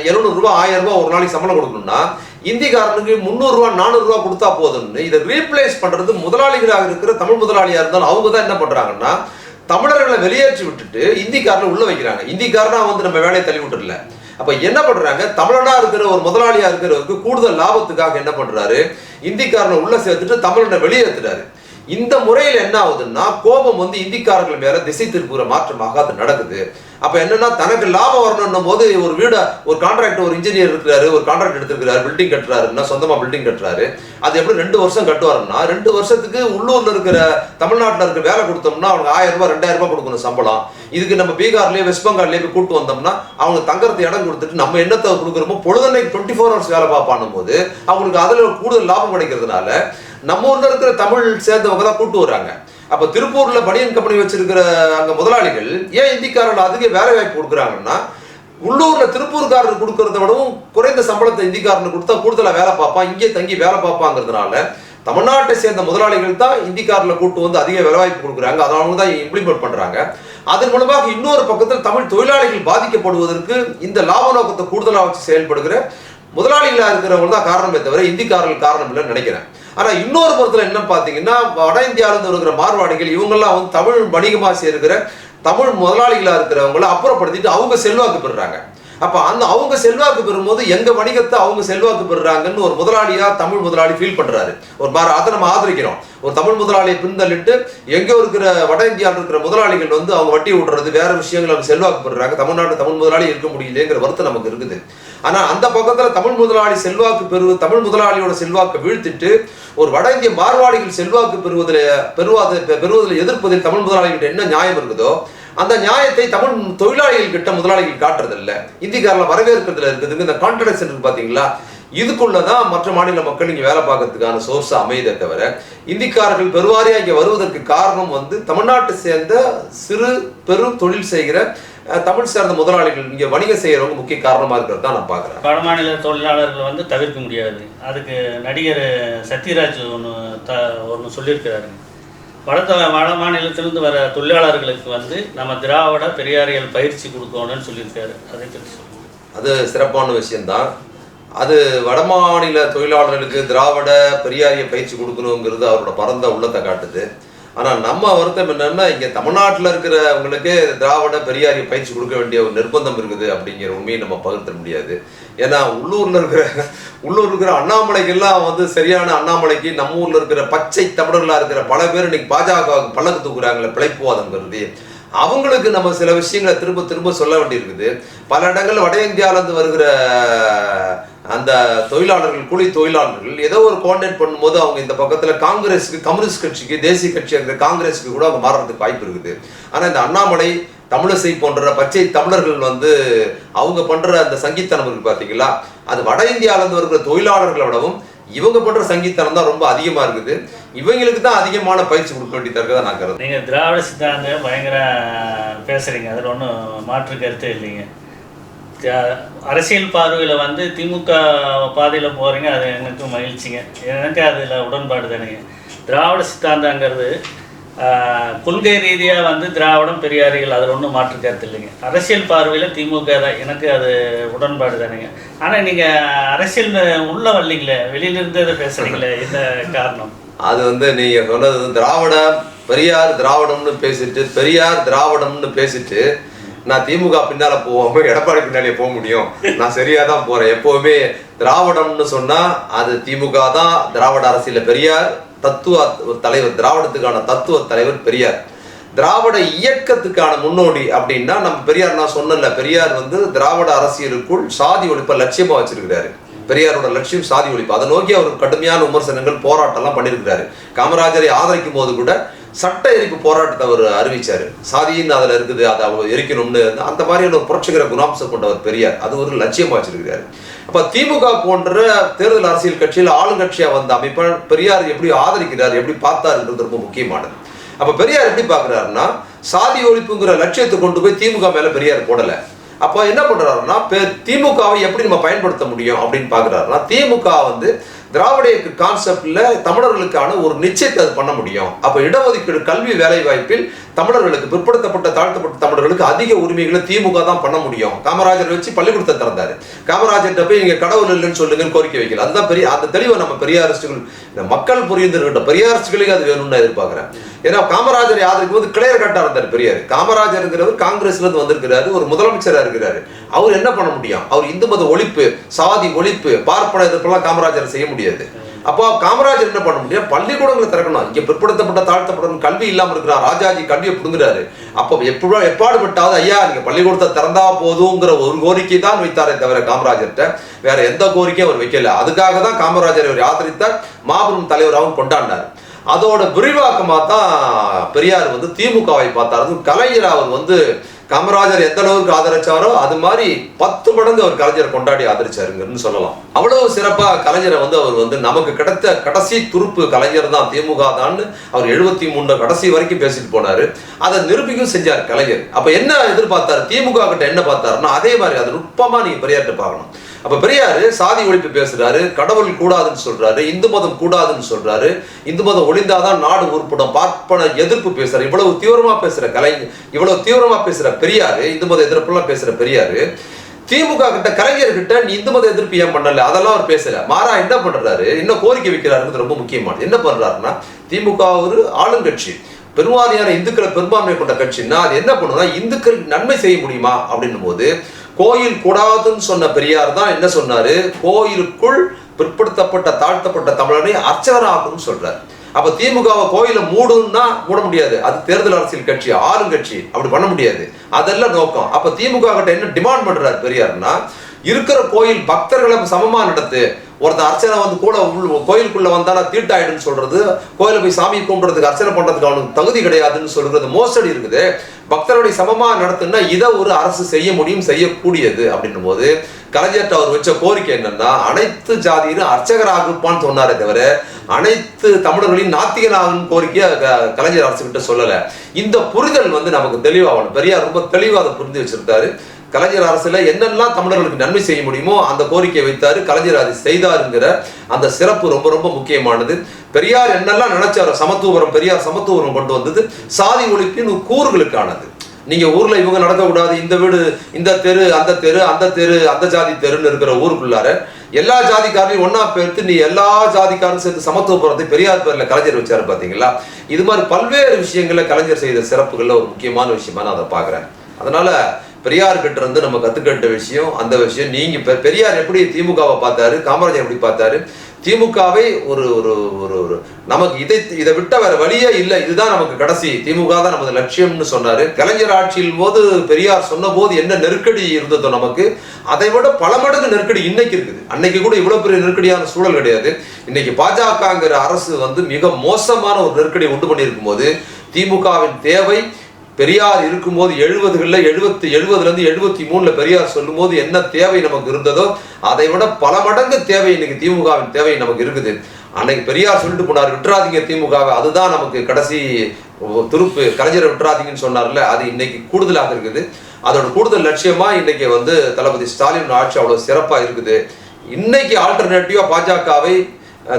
எழுநூறு ரூபாய் ஆயிரம் ரூபாய் ஒரு நாளைக்கு சம்பளம் கொடுக்கணும்னா இந்திக்காரனுக்கு முந்நூறு ரூபாய் நானூறு ரூபாய் கொடுத்தா போதும்னு இதை ரீப்ளேஸ் பண்றது முதலாளிகளாக இருக்கிற தமிழ் முதலாளியா இருந்தாலும் அவங்க தான் என்ன பண்றாங்கன்னா தமிழர்களை வெளியேற்றி விட்டுட்டு இந்திக்காரனை உள்ள வைக்கிறாங்க. இந்திக்காரனா வந்து நம்ம வேலையை தள்ளி விட்டுடல அப்ப என்ன பண்றாங்க? தமிழனா இருக்கிற ஒரு முதலாளியா இருக்கிறவருக்கு கூடுதல் லாபத்துக்காக என்ன பண்றாரு? இந்திக்காரனை உள்ள சேர்த்துட்டு தமிழனை வெளியேற்றுறாரு இந்த முறையில் என்ன ஆகுதுன்னா கோபம் வந்து இந்திக்காரர்கள் மேல திசை திருப்புகிற மாற்றமாக அது நடக்குது. அப்போ என்னன்னா தனக்கு லாபம் வரணும்னும் போது ஒரு வீடு ஒரு கான்ட்ராக்ட் ஒரு இன்ஜினியர் இருக்கிறாரு ஒரு கான்ட்ராக்ட் எடுத்திருக்கிறாரு பில்டிங் கட்டுறாருன்னா சொந்தமாக பில்டிங் கட்டுறாரு. அது எப்படி ரெண்டு வருஷம் கட்டுவாருன்னா ரெண்டு வருஷத்துக்கு உள்ளூரில் இருக்கிற தமிழ்நாட்டில் இருக்கிற வேலை கொடுத்தோம்னா அவங்க ஆயிரம் ரூபாய் ரெண்டாயிரம் ரூபாய் கொடுக்கணும் சம்பளம். இதுக்கு நம்ம பீகார்லேயே வெஸ்ட் பெங்கால்லேயே போய் கூட்டு வந்தோம்னா அவங்க தங்கறது இடம் கொடுத்துட்டு நம்ம என்னத்தை கொடுக்குறோமோ பொழுதன்னைக்கு டுவெண்ட்டி ஃபோர் ஹவர்ஸ் வேலை பார்ப்பானும் போது அவங்களுக்கு அதில் கூடுதல் லாபம் கிடைக்கிறதுனால நம்ம ஊரில் இருக்கிற தமிழ் சேர்ந்தவங்க தான் கூட்டு வர்றாங்க. அப்ப திருப்பூர்ல பனியன் கம்பெனி வச்சிருக்கிற அங்க முதலாளிகள் ஏன் இந்திக்காரர்கள் அதிக வேலை வாய்ப்பு கொடுக்குறாங்கன்னா உள்ளூர்ல திருப்பூர்காரர் கொடுக்கறத விடவும் குறைந்த சம்பளத்தை இந்திக்காரனுக்கு கொடுத்தா கூடுதலா வேலை பார்ப்பான் இங்கே தங்கி வேலை பார்ப்பாங்கிறதுனால தமிழ்நாட்டை சேர்ந்த முதலாளிகள் தான் இந்திக்காரில் கூட்டு வந்து அதிக வேலை வாய்ப்பு கொடுக்குறாங்க. அதனால தான் இம்ப்ளிமெண்ட் பண்றாங்க. அதன் மூலமாக இன்னொரு பக்கத்தில் தமிழ் தொழிலாளிகள் பாதிக்கப்படுவதற்கு இந்த லாப நோக்கத்தை கூடுதலாக வச்சு செயல்படுகிற முதலாளிகளாக இருக்கிறவங்க தான் காரணமே தவிர இந்திக்காரர்கள் காரணம் இல்லைன்னு நினைக்கிறேன். ஆனால் இன்னொரு புறத்துல என்ன பார்த்தீங்கன்னா வட இந்தியாவில் இருந்து இருக்கிற மார்வாடிகள் இவங்கெல்லாம் வந்து தமிழ் வணிகமாக சேர்க்கிற தமிழ் முதலாளிகளாக இருக்கிறவங்கள அப்புறப்படுத்திட்டு அவங்க செல்வாக்கு பெறுறாங்க. அப்போ அந்த அவங்க செல்வாக்கு பெறும்போது எங்க வணிகத்தை அவங்க செல்வாக்கு பெறுறாங்கன்னு ஒரு முதலாளியா தமிழ் முதலாளி ஃபீல் பண்றாரு. ஒரு பார அதை நம்ம ஆதரிக்கிறோம். ஒரு தமிழ் முதலாளியை பின்தள்ளிட்டு எங்கே இருக்கிற வட இந்தியாவில் இருக்கிற முதலாளிகள் வந்து அவங்க வட்டி விடுறது வேற விஷயங்கள் அவங்க செல்வாக்கு பெறுறாங்க. தமிழ்நாடு தமிழ் முதலாளி இருக்க முடியலங்கிற வருத்தம் நமக்கு இருக்குது. ஆனால் அந்த பக்கத்தில் தமிழ் முதலாளி செல்வாக்கு பெறுவது தமிழ் முதலாளியோட செல்வாக்கை வீழ்த்திட்டு ஒரு வட இந்திய மார்வாடிகள் செல்வாக்கு பெறுவதில் பெறுவாத பெறுவதில் எதிர்ப்பதில் தமிழ் முதலாளிகிட்ட என்ன நியாயம் இருக்குதோ அந்த நியாயத்தை தமிழ் தொழிலாளிகள் கிட்ட முதலாளிகள் காட்டுறதில்ல. இந்திக்காரில் வரவேற்கிறதுல இருக்குதுங்க இந்த கான்ட்ரடக்ஷன் இருக்கு இதுக்குள்ள தான் மற்ற மாநில மக்கள் இங்கே வேலை பார்க்கறதுக்கான சோர்ஸ் அமையதே தவிர இந்திக்காரர்கள் பெருவாரியாக இங்கே வருவதற்கு காரணம் வந்து தமிழ்நாட்டை சேர்ந்த சிறு பெரு தொழில் செய்கிற தமிழ் சார்ந்த முதலாளிகள் இங்கே வணிகம் செய்கிறவங்க முக்கிய காரணமாக இருக்கிறது தான் நான் பார்க்குறேன். வடமாநில தொழிலாளர்களை வந்து தவிர்க்க முடியாது. அதுக்கு நடிகர் சத்யராஜ் ஒன்று த ஒன்று சொல்லியிருக்கிறாரு. வட வட மாநிலத்திலிருந்து வர தொழிலாளர்களுக்கு வந்து நம்ம திராவிட பெரியாரியல் பயிற்சி கொடுக்கணும்னு சொல்லியிருக்காரு. அதை பற்றி அது சிறப்பான விஷயம்தான். அது வடமாநில தொழிலாளர்களுக்கு திராவிட பெரியாரிய பயிற்சி கொடுக்கணுங்கிறது அவரோட பரந்த உள்ளத்தை காட்டுது. ஆனால் நம்ம வருத்தம் என்னன்னா இங்கே தமிழ்நாட்டில் இருக்கிறவங்களுக்கு திராவிட பெரியாரிய பயிற்சி கொடுக்க வேண்டிய ஒரு நிர்பந்தம் இருக்குது அப்படிங்கிற உண்மையை நம்ம பகிர்த்த முடியாது. ஏன்னா உள்ளூரில் இருக்கிற உள்ளூர் இருக்கிற அண்ணாமலைக்கெல்லாம் வந்து சரியான அண்ணாமலைக்கு நம்ம ஊரில் இருக்கிற பச்சை தமிழர்களாக இருக்கிற பல பேர் இன்னைக்கு பாஜகவுக்கு பல்லக்கு தூக்குறாங்களே பிழைப்புவாதம் கருதி. அவங்களுக்கு நம்ம சில விஷயங்களை திரும்ப திரும்ப சொல்ல வேண்டியிருக்குது. பல இடங்களில் வட இந்தியாவிலேருந்து வருகிற அந்த தொழிலாளர்கள் கூலி தொழிலாளர்கள் ஏதோ ஒரு கோஆர்டினேட் பண்ணும்போது அவங்க இந்த பக்கத்தில் காங்கிரஸுக்கு கம்யூனிஸ்ட் கட்சிக்கு தேசிய கட்சியாக இருக்கிற காங்கிரஸுக்கு கூட அவங்க மாறுறதுக்கு வாய்ப்பு இருக்குது. ஆனால் இந்த அண்ணாமலை தமிழிசை போன்ற பச்சை தமிழர்கள் வந்து அவங்க பண்ணுற அந்த சங்கீத்தனம் இருக்கு பாத்தீங்களா? அது வட இந்தியால இருந்து வருகிற தொழிலாளர்களை விடவும் இவங்க போன்ற சங்கீத்தனம் தான் ரொம்ப அதிகமா இருக்குது. இவங்களுக்கு தான் அதிகமான பயிற்சி கொடுக்க வேண்டியதா இருக்கதா நான் கருதுறேன். நீங்கள் திராவிட சித்தாந்தம் பயங்கர பேசுகிறீங்க அதில் ஒன்றும் மாற்று கருத்தே இல்லைங்க. அரசியல் பார்வையில் வந்து திமுக பாதையில் போகிறீங்க அது எனக்கு மகிழ்ச்சிங்க. எனக்கு அதில் உடன்பாடு தானுங்க. திராவிட சித்தாந்தங்கிறது கொள்கை ரீதியாக வந்து திராவிடம் பெரியாரிகள் அதில் ஒன்றும் மாற்று கருத்து இல்லைங்க. அரசியல் பார்வையில் திமுக தான். எனக்கு அது உடன்பாடு தானுங்க. ஆனால் நீங்கள் அரசியல் உள்ள வரலீங்களே வெளியிலிருந்து இதை பேசுகிறீங்களே என்ன காரணம்? அது வந்து நீங்கள் சொன்னது திராவிட பெரியார் திராவிடம்னு பேசிட்டு பெரியார் திராவிடம்னு பேசிட்டு நான் திமுக பின்னால் போவோம் எடப்பாடி பின்னாலே போக முடியும். நான் சரியாக தான் போகிறேன் எப்போவுமே திராவிடம்னு சொன்னால் அது திமுக தான் திராவிட அரசியலில் பெரியார் தத்துவ தலைவர் திராவிடத்துக்கான தத்துவ தலைவர் பெரியார். திராவிட இயக்கத்துக்கான முன்னோடி அப்படின்னா நம்ம பெரியார் நான் சொன்னல பெரியார் வந்து திராவிட அரசியலுக்குள் சாதி ஒழிப்பை லட்சியமாக வச்சிருக்கிறாரு. பெரியாரோட லட்சியம் சாதி ஒழிப்பு. அதை நோக்கி அவர் கடுமையான விமர்சனங்கள் போராட்டம்லாம் பண்ணியிருக்கிறாரு. காமராஜரை ஆதரிக்கும் போது கூட சட்ட எரிப்பு போராட்டத்தை அவர் அறிவிச்சார். சாதியின் அதில் இருக்குது அதை அவர் எரிக்கணும்னு அந்த மாதிரியான ஒரு புரட்சிகர குணாம்சம் கொண்டவர் பெரியார். அது ஒரு லட்சியமாக வச்சிருக்கிறாரு. அப்போ திமுக போன்ற தேர்தல் அரசியல் கட்சியில் ஆளுங்கட்சியாக வந்த அமைப்பை பெரியார் எப்படி ஆதரிக்கிறார் எப்படி பார்த்தாருன்றது ரொம்ப முக்கியமானது. அப்போ பெரியார் எப்படி பார்க்குறாருன்னா சாதி ஒழிப்புங்கிற லட்சியத்தை கொண்டு போய் திமுக மேலே பெரியார் போடலை. அப்போ என்ன பண்ணுறாருன்னா பெ- திமுகவை எப்படி நம்ம பயன்படுத்த முடியும் அப்படின்னு பார்க்கறாருன்னா திமுக வந்து திராவிட இயக்க கான்செப்ட்ல தமிழர்களுக்கான ஒரு நிச்சயத்தை அது பண்ண முடியும். அப்ப இடஒதுக்கீடு கல்வி வேலை வாய்ப்பில் தமிழர்களுக்கு பிற்படுத்தப்பட்ட தாழ்த்தப்பட்ட தமிழர்களுக்கு அதிக உரிமைகளை திமுக தான் பண்ண முடியும். காமராஜர் வச்சு பள்ளிக்கூடத்தை திறந்தாரு. காமராஜர்கிட்ட போய் நீங்க கடவுள் இல்லைன்னு சொல்லுங்கன்னு கோரிக்கை வைக்கல. அதுதான் பெரிய அந்த தெளிவை நம்ம பெரியாரிஸ்டுகள் மக்கள் புரிந்துருக்கிட்ட பெரியாரிஸ்டுகளுக்கு அது வேணும்னு நான் எதிர்பார்க்கிறேன். ஏன்னா காமராஜரை ஆதரிக்கும் போது கிளையர் கட்டா இருந்தார் பெரியார். காமராஜருங்கிறவர் காங்கிரஸ்ல இருந்து வந்திருக்கிறாரு ஒரு முதலமைச்சராக இருக்கிறாரு. அவர் என்ன பண்ண முடியும்? அவர் இந்து மத ஒழிப்பு சாதி ஒழிப்பு பார்ப்பன எதிர்ப்பெல்லாம் காமராஜர் செய்ய முடியாது. அப்போ காமராஜர் என்ன பண்ண முடியும்? பள்ளிக்கூடங்களை திறக்கணும். இங்கே பிற்படுத்தப்பட்ட தாழ்த்தப்படும் கல்வி இல்லாமல் இருக்கிறார் ராஜாஜி கல்வியை பிடுங்குறாரு. அப்போ எப்போ எப்பாடுபட்டாவது ஐயா நீங்கள் பள்ளிக்கூடத்தை திறந்தா போதுங்கிற ஒரு கோரிக்கை தான் வைத்தாரே தவிர காமராஜர்கிட்ட வேற எந்த கோரிக்கையும் அவர் வைக்கல. அதுக்காக தான் காமராஜர் அவர் ஆதரித்தார். மாபெரும் தலைவராகவும் கொண்டாடினார். அதோட விரிவாக்கமாக தான் பெரியார் வந்து திமுகவை பார்த்தார். அதுவும் கலைஞர் அவர் வந்து காமராஜர் எந்த அளவுக்கு ஆதரிச்சாரோ அது மாதிரி பத்து மடங்கு அவர் கலைஞரை கொண்டாடி ஆதரிச்சாருங்கன்னு சொல்லலாம். அவ்வளவு சிறப்பாக கலைஞரை வந்து அவர் வந்து நமக்கு கிடைத்த கடைசி துருப்பு கலைஞர் தான் திமுக தான்னு அவர் எழுபத்தி மூணு கடைசி வரைக்கும் பேசிட்டு போனார். அதை நிரூபிக்கும் செஞ்சார் கலைஞர். அப்போ என்ன எதிர்பார்த்தார்? திமுக கிட்ட என்ன பார்த்தாருன்னா அதே மாதிரி அது நுட்பமாக நீங்கள் பெரியார்கிட்ட பார்க்கணும். அப்ப பெரியாரு சாதி ஒழிப்பு பேசுறாரு கடவுள் கூடாதுன்னு சொல்றாரு இந்து மதம் கூடாதுன்னு சொல்றாரு இந்து மதம் ஒளிந்தாதான் நாடு உருப்படும் பார்ப்பன எதிர்ப்பு பேசுறாரு. இவ்வளவு தீவிரமா பேசுற கலைஞர் இவ்வளவு தீவிரமா பேசுற பெரியாரு இந்து மத எதிர்ப்புலாம் பேசுற பெரியாரு திமுக கிட்ட கலைஞர்கிட்ட நீ இந்து மத எதிர்ப்பு ஏன் பண்ணல? அதெல்லாம் அவர் பேசல. மாறா என்ன பண்றாரு? என்ன கோரிக்கை வைக்கிறாருன்றது ரொம்ப முக்கியமானது என்ன பண்றாருன்னா திமுக ஒரு ஆளுங்கட்சி பெரும்பான்மையான இந்துக்களை பெரும்பான்மை கொண்ட கட்சின்னா அது என்ன பண்ணும்னா இந்துக்களுக்கு நன்மை செய்ய முடியுமா? அப்படின்னும் போது கோயில் கூடாதுன்னு சொன்ன பெரியார் தான் என்ன சொன்னாரு? கோயிலுக்குள் பிற்படுத்தப்பட்ட தாழ்த்தப்பட்ட தமிழனை அர்ச்சகராகணும்னு சொல்றாரு. அப்ப திமுகவை கோயிலை மூடுன்னா மூட முடியாது. அது தேர்தல் அரசியல் கட்சி ஆளுங்கட்சி. அப்படி பண்ண முடியாது. அதெல்லாம் நோக்கம். அப்ப திமுக கிட்ட என்ன டிமாண்ட் பண்றாரு பெரியார்னா இருக்கிற கோயில் பக்தர்களை சமமாக நடத்து ஒருத்தன் அர்ச்சனை வந்து கூட கோயிலுக்குள்ளே வந்தாலும் தீட்டாயிடுன்னு சொல்கிறது கோயிலில் போய் சாமி கும்பிட்றதுக்கு அர்ச்சனை பண்ணுறதுக்கு அவனுக்கு தகுதி கிடையாதுன்னு சொல்கிறது மோசடி இருக்குது. பக்தர்களுடைய சமமாக நடத்துனா இதை ஒரு அரசு செய்ய முடியும் செய்யக்கூடியது அப்படின்னும் போது கலைஞர்கிட்ட அவர் வச்ச கோரிக்கை என்னன்னா அனைத்து ஜாதியிலும் அர்ச்சகராகுப்பான்னு சொன்னாரே தவிர அனைத்து தமிழர்களின் நாத்திகனாகும் கோரிக்கையை க- கலைஞர் அரசு கிட்ட இந்த புரிதல் வந்து நமக்கு தெளிவாகணும். பெரியார் ரொம்ப தெளிவாக அதை புரிந்து வச்சிருக்காரு. கலைஞர் அரசுல என்னெல்லாம் தமிழர்களுக்கு நன்மை செய்ய முடியுமோ அந்த கோரிக்கையை வைத்தாரு கலைஞர் அதை செய்தாருங்கிற அந்த சிறப்பு ரொம்ப ரொம்ப முக்கியமானது. பெரியார் என்னெல்லாம் நினைச்சாரோ சமத்துவபுரம் பெரியார் சமத்துவபுரம் கொண்டு வந்தது சாதி ஒழிப்பின் கூறுகளுக்கானது. நீங்க ஊர்ல இவங்க நடக்கக்கூடாது இந்த வீடு இந்த தெரு அந்த தெரு அந்த தெரு அந்த ஜாதி தெருன்னு இருக்கிற ஊருக்குள்ளார எல்லா ஜாதிக்காரையும் ஒன்னா பேர்த்து நீ எல்லா ஜாதிக்காரும் சேர்த்து சமத்துவபுரத்தை பெரியார் பேர்ல கலைஞர் வச்சாரு பாத்தீங்களா? இது மாதிரி பல்வேறு விஷயங்களை கலைஞர் செய்த சிறப்புகள்ல ஒரு முக்கியமான விஷயமா நான் அதை பாக்குறேன் அதனால பெரியார் கிட்ட இருந்து நம்ம கத்துக்கிட்ட விஷயம் அந்த விஷயம். நீங்க பெரியார் எப்படி திமுகவை பார்த்தாரு காமராஜர் எப்படி பார்த்தாரு? திமுகவை ஒரு ஒரு ஒரு ஒரு நமக்கு இதை இதை விட்ட வேற வழியே இல்லை. இதுதான் நமக்கு கடைசி. திமுக தான் நமது லட்சியம்னு சொன்னாரு. கலைஞர் ஆட்சியில் போது பெரியார் சொன்ன போது என்ன நெருக்கடி இருந்ததோ நமக்கு அதை விட பல மடங்கு நெருக்கடி இன்னைக்கு இருக்குது. அன்னைக்கு கூட இவ்வளவு பெரிய நெருக்கடியான சூழல் கிடையாது. இன்னைக்கு பாஜகங்கிற அரசு வந்து மிக மோசமான ஒரு நெருக்கடியை உண்டு பண்ணியிருக்கும் போது திமுகவின் தேவை பெரியார் இருக்கும்போது எழுபதுகளில் எழுபத்தி எழுபதுலேருந்து எழுபத்தி மூணில் பெரியார் சொல்லும்போது என்ன தேவை நமக்கு இருந்ததோ அதை விட பல மடங்கு தேவை இன்னைக்கு திமுகவின் தேவை நமக்கு இருக்குது. அன்னைக்கு பெரியார் சொல்லிட்டு போனார் விட்டுறாதீங்க திமுகவை. அதுதான் நமக்கு கடைசி துருப்பு. கலைஞரை விட்டுறாதீங்கன்னு சொன்னார்ல அது இன்னைக்கு கூடுதலாக இருக்குது. அதோட கூடுதல் லட்சியமா இன்னைக்கு வந்து தளபதி ஸ்டாலின் ஆட்சி அவ்வளோ சிறப்பாக இருக்குது. இன்னைக்கு ஆல்டர்னேட்டிவா பாஜகவை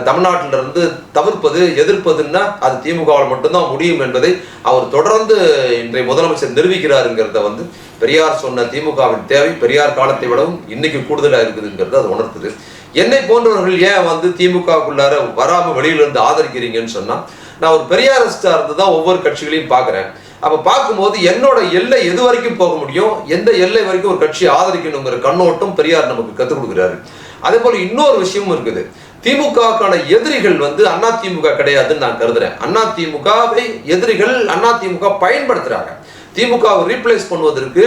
தமிழ்நாட்டிலிருந்து தவிர்ப்பது எதிர்ப்பதுன்னா அது திமுகவால் மட்டும்தான் முடியும் என்பதை அவர் தொடர்ந்து இன்றைய முதலமைச்சர் நிரூபிக்கிறாருங்கிறத வந்து பெரியார் சொன்ன திமுகவின் தேவை பெரியார் காலத்தை விடவும் இன்னைக்கு கூடுதலாக இருக்குதுங்கிறது அது உணர்த்துது. என்னை போன்றவர்கள் ஏன் வந்து திமுகவுக்குள்ளார வராமல் வெளியிலிருந்து ஆதரிக்கிறீங்கன்னு சொன்னால் நான் ஒரு பெரியாரிஸ்டா இருந்து தான் ஒவ்வொரு கட்சிகளையும் பார்க்குறேன் அப்போ பார்க்கும்போது என்னோட எல்லை எது வரைக்கும் போக முடியும்? எந்த எல்லை வரைக்கும் ஒரு கட்சியை ஆதரிக்கணுங்கிற கண்ணோட்டம் பெரியார் நமக்கு கற்றுக் கொடுக்குறாரு. அதே போல இன்னொரு விஷயமும் இருக்குது. திமுகக்கான எதிரிகள் வந்து அண்ணா திமுக கிடையாதுன்னு நான் கருதுறேன். அண்ணா திமுகவை எதிரிகள் அண்ணா திமுக பயன்படுத்துறாங்க. திமுகவை ரீப்ளேஸ் பண்ணுவதற்கு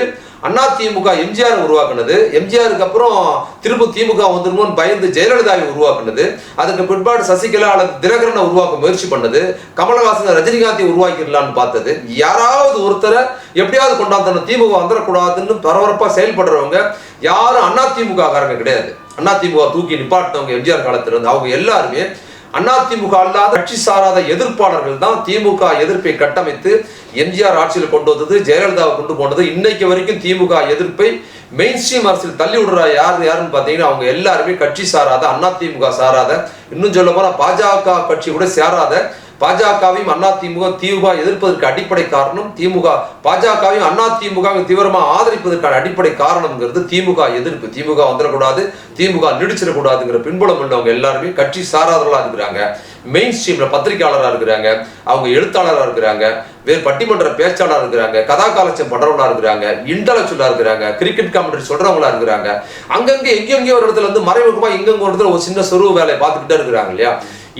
அண்ணா திமுக எம்ஜிஆர் உருவாக்குனது. எம்ஜிஆருக்கு அப்புறம் திரும்ப திமுக வந்துருமோன்னு பயந்து ஜெயலலிதாவை உருவாக்குனது. அதுக்கு பிற்பாடு சசிகலா அல்லது தினகரனை உருவாக்க முயற்சி பண்ணது. கமலஹாசன் ரஜினிகாந்தை உருவாக்கிடலான்னு பார்த்தது. யாராவது ஒருத்தரை எப்படியாவது கொண்டாந்து திமுக வந்துடக்கூடாதுன்னு பரபரப்பா செயல்படுறவங்க யாரும் அண்ணா திமுக காரங்க கிடையாது. அண்ணா திமுக தூக்கி நிப்பாட்டினவங்க எம்ஜிஆர் காலத்தில் இருந்து அவங்க எல்லாருமே அதிமுக அல்லாத கட்சி சாராத எதிர்ப்பாளர்கள் தான் திமுக எதிர்ப்பை கட்டமைத்து எம்ஜிஆர் ஆட்சியில் கொண்டு வந்தது ஜெயலலிதாவை கொண்டு போனது. இன்னைக்கு வரைக்கும் திமுக எதிர்ப்பை மெயின் ஸ்ட்ரீம் அரசியல் தள்ளி விடுற யார் யாருன்னு பார்த்தீங்கன்னா அவங்க எல்லாருமே கட்சி சாராத அதிமுக சாராத இன்னும் சொல்ல போனால் பாஜக கட்சி கூட சேராத பாஜகவையும் அண்ணா திமுக திமுக எதிர்ப்பதற்கு அடிப்படை காரணம் திமுக. பாஜகவையும் அண்ணா திமுக தீவிரமா ஆதரிப்பதற்கான அடிப்படை காரணம்ங்கிறது திமுக எதிர்ப்பு. திமுக வந்துடக்கூடாது திமுக நீடிச்சிடக்கூடாதுங்கிற பின்புலம் உள்ளவங்க எல்லாருமே கட்சி சாராதவர்களா இருக்கிறாங்க. மெயின் ஸ்ட்ரீம்ல பத்திரிகையாளராக இருக்கிறாங்க அவங்க எழுத்தாளராக இருக்கிறாங்க வேறு பட்டிமன்ற பேச்சாளராக இருக்கிறாங்க கதா காலட்சம் பண்றவங்களா இருக்கிறாங்க இன்டலக்சுவலா இருக்கிறாங்க கிரிக்கெட் காமெண்ட்ரி சொல்றவங்களா இருக்கிறாங்க. அங்கங்க எங்கெங்கேயோ ஒரு இடத்துல வந்து மறைமுகமா எங்கெங்க ஒரு இடத்துல ஒரு சின்ன சொருவு வேலையை பார்த்துக்கிட்டே இருக்கிறாங்க இல்லையா?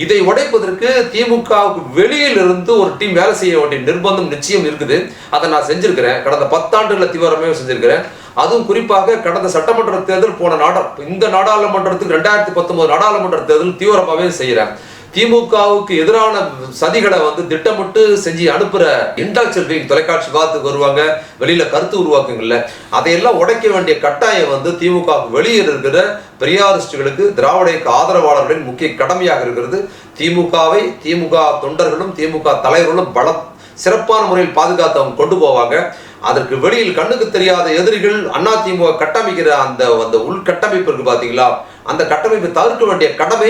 இதை உடைப்பதற்கு திமுகவுக்கு வெளியில் இருந்து ஒரு டீம் வேலை செய்ய வேண்டிய நிர்பந்தம் நிச்சயம் இருக்குது. அதை நான் செஞ்சிருக்கிறேன். கடந்த பத்தாண்டுகளில் தீவிரமே செஞ்சிருக்கிறேன். அதுவும் குறிப்பாக கடந்த சட்டமன்ற தேர்தல் போன நாடா இந்த நாடாளுமன்றத்துக்கு ரெண்டாயிரத்தி பத்தொன்பது நாடாளுமன்ற தேர்தல் தீவிரமாகவே செய்கிறேன் திமுகவுக்கு எதிரான சதிகளை வந்து திட்டமிட்டு செஞ்சு அனுப்புற இன்டலெக்சுவல் தொலைக்காட்சி பார்த்துக்கு வருவாங்க வெளியில கருத்து உருவாக்குங்கள்ல அதையெல்லாம் உடைக்க வேண்டிய கட்டாயம் வந்து திமுக வெளியே இருக்கிற பெரியாரிஸ்டுகளுக்கு திராவிட இயக்க ஆதரவாளர்களின் முக்கிய கடமையாக இருக்கிறது. திமுகவை திமுக தொண்டர்களும் திமுக தலைவர்களும் பல சிறப்பான முறையில் பாதுகாத்து அவங்க கொண்டு போவாங்க. அதற்கு வெளியில் கண்ணுக்கு தெரியாத எதிரிகள் அண்ணா திமுக கட்டமைக்கிற அந்த அந்த உள்கட்டமைப்பு இருக்கு பாத்தீங்களா? அந்த கட்டமைப்பை தவிர்க்க வேண்டிய கடமை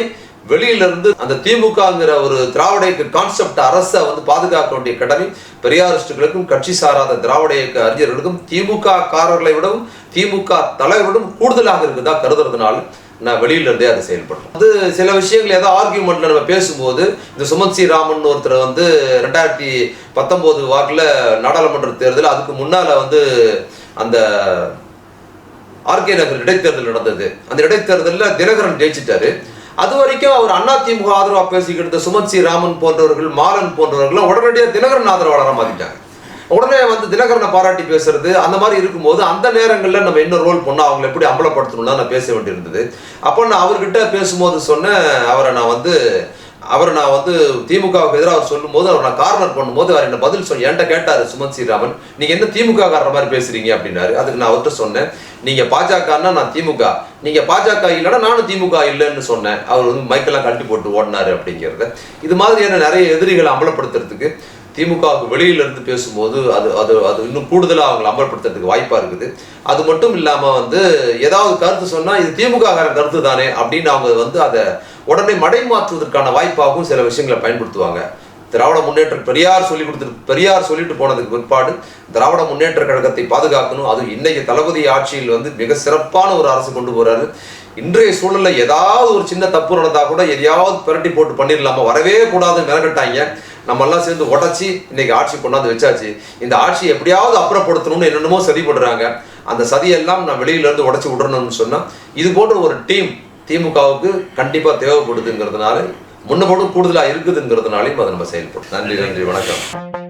வெளியில இருந்து அந்த திமுகங்கிற ஒரு திராவிட இயக்க கான்செப்ட் அரசை வந்து பாதுகாக்க வேண்டிய கடமை பெரியாரிஸ்டுகளுக்கும் கட்சி சாராத திராவிட இயக்க அறிஞர்களுக்கும் திமுக காரர்களை விடவும் திமுக தலைவரிடம் கூடுதலாக இருக்குதா கருதுறதுனால நான் வெளியில இருந்தே அதை செயல்படுறேன் அது சில விஷயங்கள் ஏதோ ஆர்கியூமெண்ட்ல நம்ம பேசும்போது இந்த சுமந்த் சி ராமன் ஒருத்தர் வந்து ரெண்டாயிரத்தி பத்தொன்பது வாக்குல நாடாளுமன்ற தேர்தல் அதுக்கு முன்னால வந்து அந்த ஆர்கே நகர் இடைத்தேர்தல் நடந்தது. அந்த இடைத்தேர்தலில் தினகரன் ஜெயிச்சிட்டாரு. அது வரைக்கும் அவர் அண்ணாத்தியமுக ஆதரவாக பேசிக்கிட்டு சுமன் சி ராமன் போன்றவர்கள் மாலன் போன்றவர்கள் உடனடியாக தினகரன் ஆதரவாளராக மாத்திட்டாங்க உடனே வந்து தினகரனை பாராட்டி பேசுறது அந்த மாதிரி இருக்கும்போது அந்த நேரங்களில் நம்ம என்ன ரோல் பண்ணோம் அவங்களை எப்படி அம்பலப்படுத்தணும்னு நான் பேச வேண்டியிருந்தது. அப்போ நான் அவர்கிட்ட பேசும்போது சொன்னேன் அவரை நான் வந்து அவர் நான் வந்து திமுகவுக்கு எதிராக அவர் சொல்லும்போது அவர் நான் கார்னர் பண்ணும்போது அவர் என்ன பதில் சொல்லி என்கிட்ட கேட்டார் சுமந்த் ஸ்ரீராமன் நீங்க என்ன திமுக காரர் மாதிரி பேசுறீங்க? அப்படின்னாரு. அதுக்கு நான் அவர்கிட்ட சொன்னேன். நீங்க பாஜகன்னா நான் திமுக. நீங்க பாஜக இல்லைன்னா நானும் திமுக இல்லைன்னு சொன்னேன். அவர் வந்து மைக்கெல்லாம் கழட்டி போட்டு ஓடினாரு அப்படிங்கிறத. இது மாதிரியான நிறைய எதிரிகளை அம்பலப்படுத்துறதுக்கு திமுகவுக்கு வெளியில இருந்து பேசும்போது அது அது அது இன்னும் கூடுதலாக அவங்களை அமல்படுத்துறதுக்கு வாய்ப்பா இருக்குது. அது மட்டும் இல்லாம வந்து ஏதாவது கருத்து சொன்னா இது திமுக கருத்து தானே அப்படின்னு அவங்க வந்து அதை உடனே மடை மாற்றுவதற்கான வாய்ப்பாகவும் சில விஷயங்களை பயன்படுத்துவாங்க. திராவிட முன்னேற்ற பெரியார் சொல்லி கொடுத்து பெரியார் சொல்லிட்டு போனதுக்கு பிற்பாடு திராவிட முன்னேற்ற கழகத்தை பாதுகாக்கணும். அது இன்னைக்கு தளபதி ஆட்சியில் வந்து மிக சிறப்பான ஒரு அரசு கொண்டு போறாரு. இன்றைய சூழ்நிலை ஏதாவது ஒரு சின்ன தப்பு நடந்தா கூட எதையாவது பிரட்டி போட்டு பண்ணிடலாமா? வரவே கூடாதுன்னு மிரகட்டாங்க நம்ம எல்லாம் சேர்ந்து உடச்சி இன்னைக்கு ஆட்சி கொண்டாந்து வச்சாச்சு. இந்த ஆட்சியை எப்படியாவது அப்புறப்படுத்தணும்னு என்னென்னமோ சதி பண்றாங்க அந்த சதியெல்லாம் நான் வெளியில இருந்து உடச்சி விடணும்னு சொன்னால் இது போன்ற ஒரு டீம் திமுகவுக்கு கண்டிப்பாக தேவைப்படுதுங்கிறதுனால முன்னபோடு கூடுதலா இருக்குதுங்கிறதுனாலையும் அதை நம்ம செயல்படும் நன்றி நன்றி வணக்கம்.